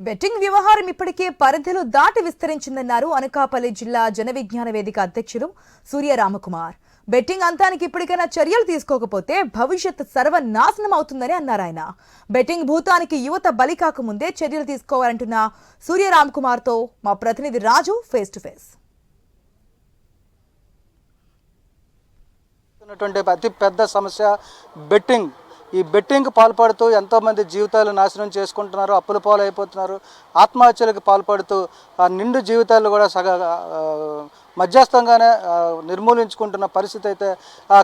Betting వ్యవహారం ఇప్పటికే పరిధిలో దాటి విస్తరించిందన్నారు అనకాపల్లి జిల్లా జనవిజ్ఞాన వేదిక అధ్యక్షులు సూర్య రామకుమార్. బెట్టింగ్ అంతానికి ఇప్పటికైనా చర్యలు తీసుకోకపోతే భవిష్యత్ సర్వనాశనం అవుతుందని అన్నారు ఆయన. బెట్టింగ్ భూతానికి యువత బలి కాకముందే చర్యలు తీసుకోవాలంటున్న సూర్య రామకుమార్తో మా ప్రతినిధి రాజు ఫేస్ టు ఫేస్ ఉన్నటువంటి అతి పెద్ద సమస్య బెట్టింగ్. ఈ బెట్టింగ్కి పాల్పడుతూ ఎంతోమంది జీవితాలు నాశనం చేసుకుంటున్నారు అప్పుల పాలు అయిపోతున్నారు ఆత్మహత్యలకు పాల్పడుతూ ఆ నిండు జీవితాలు కూడా సగ మధ్యస్థంగానే నిర్మూలించుకుంటున్న పరిస్థితి అయితే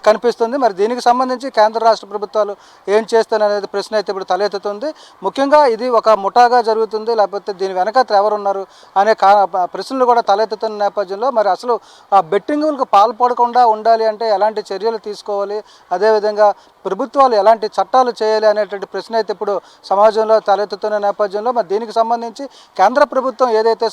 కనిపిస్తుంది. మరి దీనికి సంబంధించి కేంద్ర రాష్ట్ర ప్రభుత్వాలు ఏం చేస్తాననేది ప్రశ్న అయితే ఇప్పుడు తలెత్తుతుంది. ముఖ్యంగా ఇది ఒక ముఠాగా జరుగుతుంది లేకపోతే దీని వెనక ఎవరున్నారు అనే కా ప్రశ్నలు కూడా తలెత్తుతున్న నేపథ్యంలో మరి అసలు ఆ బెట్టింగులకు పాల్పడకుండా ఉండాలి అంటే ఎలాంటి చర్యలు తీసుకోవాలి? అదేవిధంగా ప్రభుత్వాలు ఎలాంటి చట్టాలు చేయాలి అనేటువంటి ప్రశ్న అయితే ఇప్పుడు సమాజంలో తలెత్తుతున్న నేపథ్యంలో మరి దీనికి సంబంధించి కేంద్ర ప్రభుత్వం ఏదైతే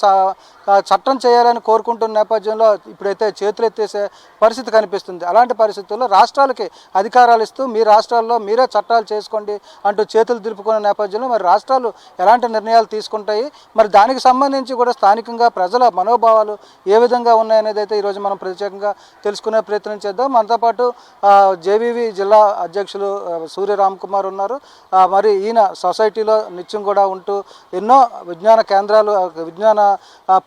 చట్టం చేయాలని కోరుకుంటున్న నేపథ్యంలో ఇప్పుడైతే చేతులు ఎత్తేసే పరిస్థితి కనిపిస్తుంది. అలాంటి పరిస్థితుల్లో రాష్ట్రాలకి అధికారాలు ఇస్తూ మీ రాష్ట్రాల్లో మీరే చట్టాలు చేసుకోండి అంటూ చేతులు దులుపుకున్న నేపథ్యంలో మరి రాష్ట్రాలు ఎలాంటి నిర్ణయాలు తీసుకుంటాయి? మరి దానికి సంబంధించి కూడా స్థానికంగా ప్రజల మనోభావాలు ఏ విధంగా ఉన్నాయనేది అయితే ఈరోజు మనం ప్రత్యేకంగా తెలుసుకునే ప్రయత్నం చేద్దాం. మనతో పాటు జేవీవి జిల్లా అధ్యక్షులు సూర్య రామ్ కుమార్ ఉన్నారు. మరి ఈయన సొసైటీలో నిత్యం కూడా ఉంటూ ఎన్నో విజ్ఞాన కేంద్రాలు విజ్ఞాన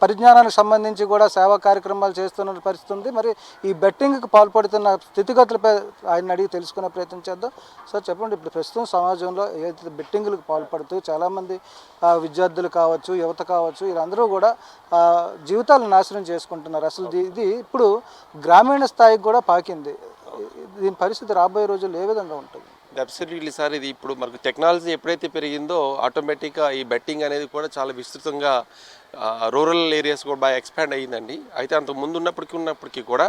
పరిజ్ఞానానికి సంబంధించి కూడా సేవా కార్యక్రమాలు చేస్తున్న పరిస్థితి ఉంది. మరి ఈ బెట్టింగ్కి పాల్పడుతున్న స్థితిగతులపై ఆయన అడిగి తెలుసుకునే ప్రయత్నం చేద్దాం. సార్ చెప్పండి. ఇప్పుడు ప్రస్తుతం సమాజంలో ఏదైతే బెట్టింగ్లకు పాల్పడుతూ చాలామంది విద్యార్థులు కావచ్చు యువత కావచ్చు వీళ్ళందరూ కూడా జీవితాలు నాశనం చేసుకుంటున్నారు. అసలు ఇది- ఇది ఇప్పుడు గ్రామీణ స్థాయికి కూడా పాకింది. దీని పరిస్థితి రాబోయే రోజుల్లో ఏ విధంగా ఉంటుంది? అబ్సల్యూట్లీ సార్ ఇది ఇప్పుడు మనకు టెక్నాలజీ ఎప్పుడైతే పెరిగిందో ఆటోమేటిక్గా ఈ బెట్టింగ్ అనేది కూడా చాలా విస్తృతంగా రూరల్ ఏరియాస్ కూడా బాగా ఎక్స్పాండ్ అయ్యిందండి. అయితే అంత ముందు ఉన్నప్పటికీ ఉన్నప్పటికీ కూడా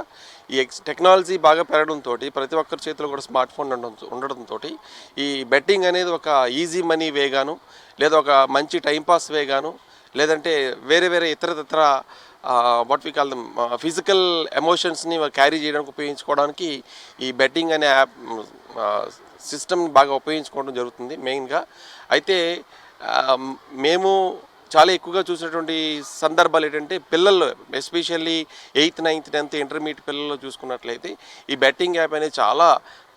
ఈ ఎక్స్ టెక్నాలజీ బాగా పెరగడంతో ప్రతి ఒక్కరి చేతిలో కూడా స్మార్ట్ ఫోన్ ఉండడం ఉండడంతో ఈ బెట్టింగ్ అనేది ఒక ఈజీ మనీ వేగాను లేదా ఒక మంచి టైంపాస్ వేగాను లేదంటే వేరే వేరే ఇతర వాట్ వి కాల్ ఫిజికల్ ఎమోషన్స్ని క్యారీ చేయడానికి ఉపయోగించుకోవడానికి ఈ బెట్టింగ్ అనే యాప్ సిస్టమ్ని బాగా ఉపయోగించుకోవడం జరుగుతుంది మెయిన్గా అయితే మేము చాలా ఎక్కువగా చూసినటువంటి సందర్భాలు ఏంటంటే పిల్లలు especially eighth ninth tenth intermediate పిల్లల్లో చూసుకున్నట్లయితే ఈ బెట్టింగ్ యాప్ అనేది చాలా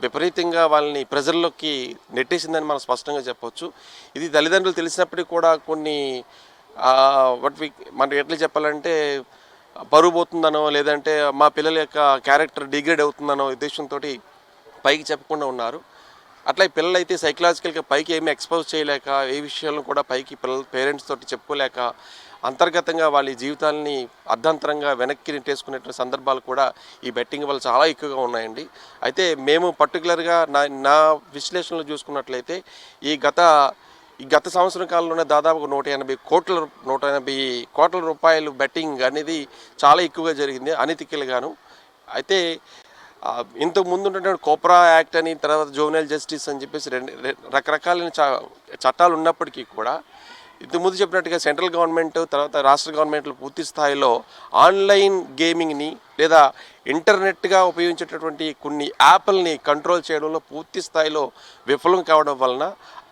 విపరీతంగా వాళ్ళని ప్రజల్లోకి నెట్టేసిందని మనం స్పష్టంగా చెప్పవచ్చు ఇది తల్లిదండ్రులు తెలిసినప్పటికీ కూడా కొన్ని వాట్ వి మనం ఎట్లా చెప్పాలంటే పరువు పోతుందనో లేదంటే మా పిల్లల యొక్క క్యారెక్టర్ డిగ్రేడ్ అవుతుందనో ఉద్దేశంతో పైకి చెప్పకుండా ఉన్నారు. అట్లా ఈ పిల్లలు అయితే సైకలాజికల్గా పైకి ఏమి ఎక్స్పోజ్ చేయలేక ఏ విషయాలను కూడా పైకి పిల్లల పేరెంట్స్ తోటి చెప్పుకోలేక అంతర్గతంగా వాళ్ళ జీవితాలని అర్ధంతరంగా వెనక్కి నెట్టేసుకునేటువంటి సందర్భాలు కూడా ఈ బెట్టింగ్ వల్ల చాలా ఎక్కువగా ఉన్నాయండి. అయితే మేము పర్టికులర్గా నా నా విశ్లేషణలు చూసుకున్నట్లయితే ఈ గత ఈ గత సంవత్సరం కాలంలోనే దాదాపు నూట ఎనభై కోట్ల నూట ఎనభై కోట్ల రూపాయలు బెట్టింగ్ అనేది చాలా ఎక్కువగా జరిగింది అనతికిలుగాను అయితే ఇంతకు ముందు ఉన్నటువంటి కోప్రా యాక్ట్ అని తర్వాత జోనల్ జస్టిస్ అని చెప్పేసి రెండు రకరకాలైన చట్టాలు ఉన్నప్పటికీ కూడా ఇంతకు ముందు చెప్పినట్టుగా సెంట్రల్ గవర్నమెంట్ తర్వాత రాష్ట్ర గవర్నమెంట్లు పూర్తి స్థాయిలో ఆన్లైన్ గేమింగ్ని లేదా ఇంటర్నెట్గా ఉపయోగించేటటువంటి కొన్ని యాప్ల్ని కంట్రోల్ చేయడంలో పూర్తి స్థాయిలో విఫలం కావడం వలన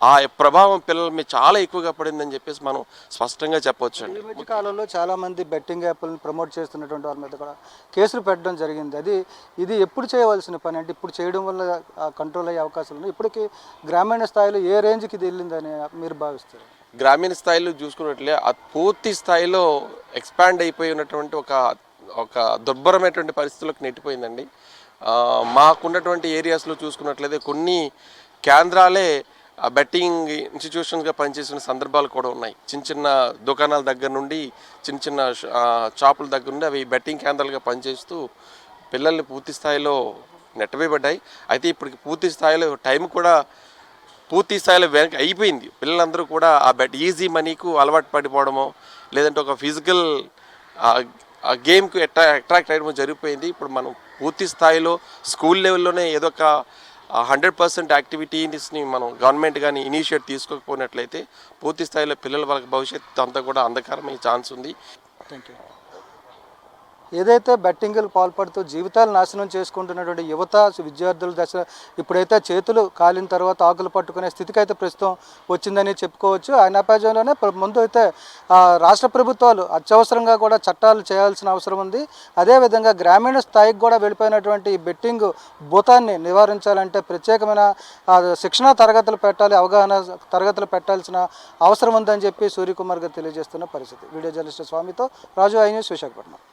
ఆ ప్రభావం పిల్లల మీద చాలా ఎక్కువగా పడిందని చెప్పేసి మనం స్పష్టంగా చెప్పవచ్చు అండి. ఈ మధ్య కాలంలో చాలామంది బెట్టింగ్ యాప్లను ప్రమోట్ చేస్తున్నటువంటి వారి మీద కూడా కేసులు పెట్టడం జరిగింది. అది ఇది ఎప్పుడు చేయవలసిన పని? అంటే ఇప్పుడు చేయడం వల్ల కంట్రోల్ అయ్యే అవకాశాలు ఉన్నాయి. ఇప్పటికీ గ్రామీణ స్థాయిలో ఏ రేంజ్కి ఇది వెళ్ళిందని మీరు భావిస్తారు? గ్రామీణ స్థాయిలో చూసుకున్నట్లే ఆ పూర్తి స్థాయిలో ఎక్స్పాండ్ అయిపోయి ఉన్నటువంటి ఒక ఒక దుర్భరమైనటువంటి పరిస్థితులకు నెట్టిపోయిందండి. మాకున్నటువంటి ఏరియాస్లో చూసుకున్నట్లయితే కొన్ని కేంద్రాలే బెట్టింగ్ ఇన్స్టిట్యూషన్స్గా పనిచేసిన సందర్భాలు కూడా ఉన్నాయి. చిన్న చిన్న దుకాణాల దగ్గర నుండి చిన్న చిన్న షాపుల దగ్గర నుండి అవి బెట్టింగ్ కేంద్రాలుగా పనిచేస్తూ పిల్లల్ని పూర్తి స్థాయిలో నెట్టవేయబడ్డాయి. అయితే ఇప్పటికి పూర్తి స్థాయిలో టైం కూడా పూర్తి స్థాయిలో వెనక అయిపోయింది. పిల్లలందరూ కూడా ఆ బెట్ ఈజీ మనీకు అలవాటు పడిపోవడమో లేదంటే ఒక ఫిజికల్ ఆ గేమ్కి అట్రా అట్రాక్ట్ అయ్యడం జరిగిపోయింది. ఇప్పుడు మనం పూర్తి స్థాయిలో స్కూల్ లెవెల్లోనే ఏదో ఒక హండ్రెడ్ పర్సెంట్ యాక్టివిటీస్ని మనం గవర్నమెంట్ కానీ ఇనిషియేట్ తీసుకోకపోయినట్లయితే పూర్తి స్థాయిలో పిల్లల వాళ్ళకి భవిష్యత్తు అంతా కూడా అంధకారమయ్యే ఛాన్స్ ఉంది. థ్యాంక్ యూ ఏదైతే బెట్టింగ్లు పాల్పడుతూ జీవితాలు నాశనం చేసుకుంటున్నటువంటి యువత విద్యార్థుల దశ ఇప్పుడైతే చేతులు కాలిన తర్వాత ఆకులు పట్టుకునే స్థితికి అయితే ప్రస్తుతం వచ్చిందని చెప్పుకోవచ్చు. ఆ నేపథ్యంలోనే ముందు అయితే రాష్ట్ర ప్రభుత్వాలు అత్యవసరంగా కూడా చట్టాలు చేయాల్సిన అవసరం ఉంది. అదేవిధంగా గ్రామీణ స్థాయికి కూడా వెళ్ళిపోయినటువంటి ఈ బెట్టింగ్ భూతాన్ని నివారించాలంటే ప్రత్యేకమైన శిక్షణ శిక్షణా తరగతులు పెట్టాలి అవగాహన తరగతులు పెట్టాల్సిన అవసరం ఉందని చెప్పి సూర్యకుమార్ గారు తెలియజేస్తున్న పరిస్థితి. వీడియో జర్నలిస్ట్ స్వామితో రాజు ఐ న్యూస్ విశాఖపట్నం.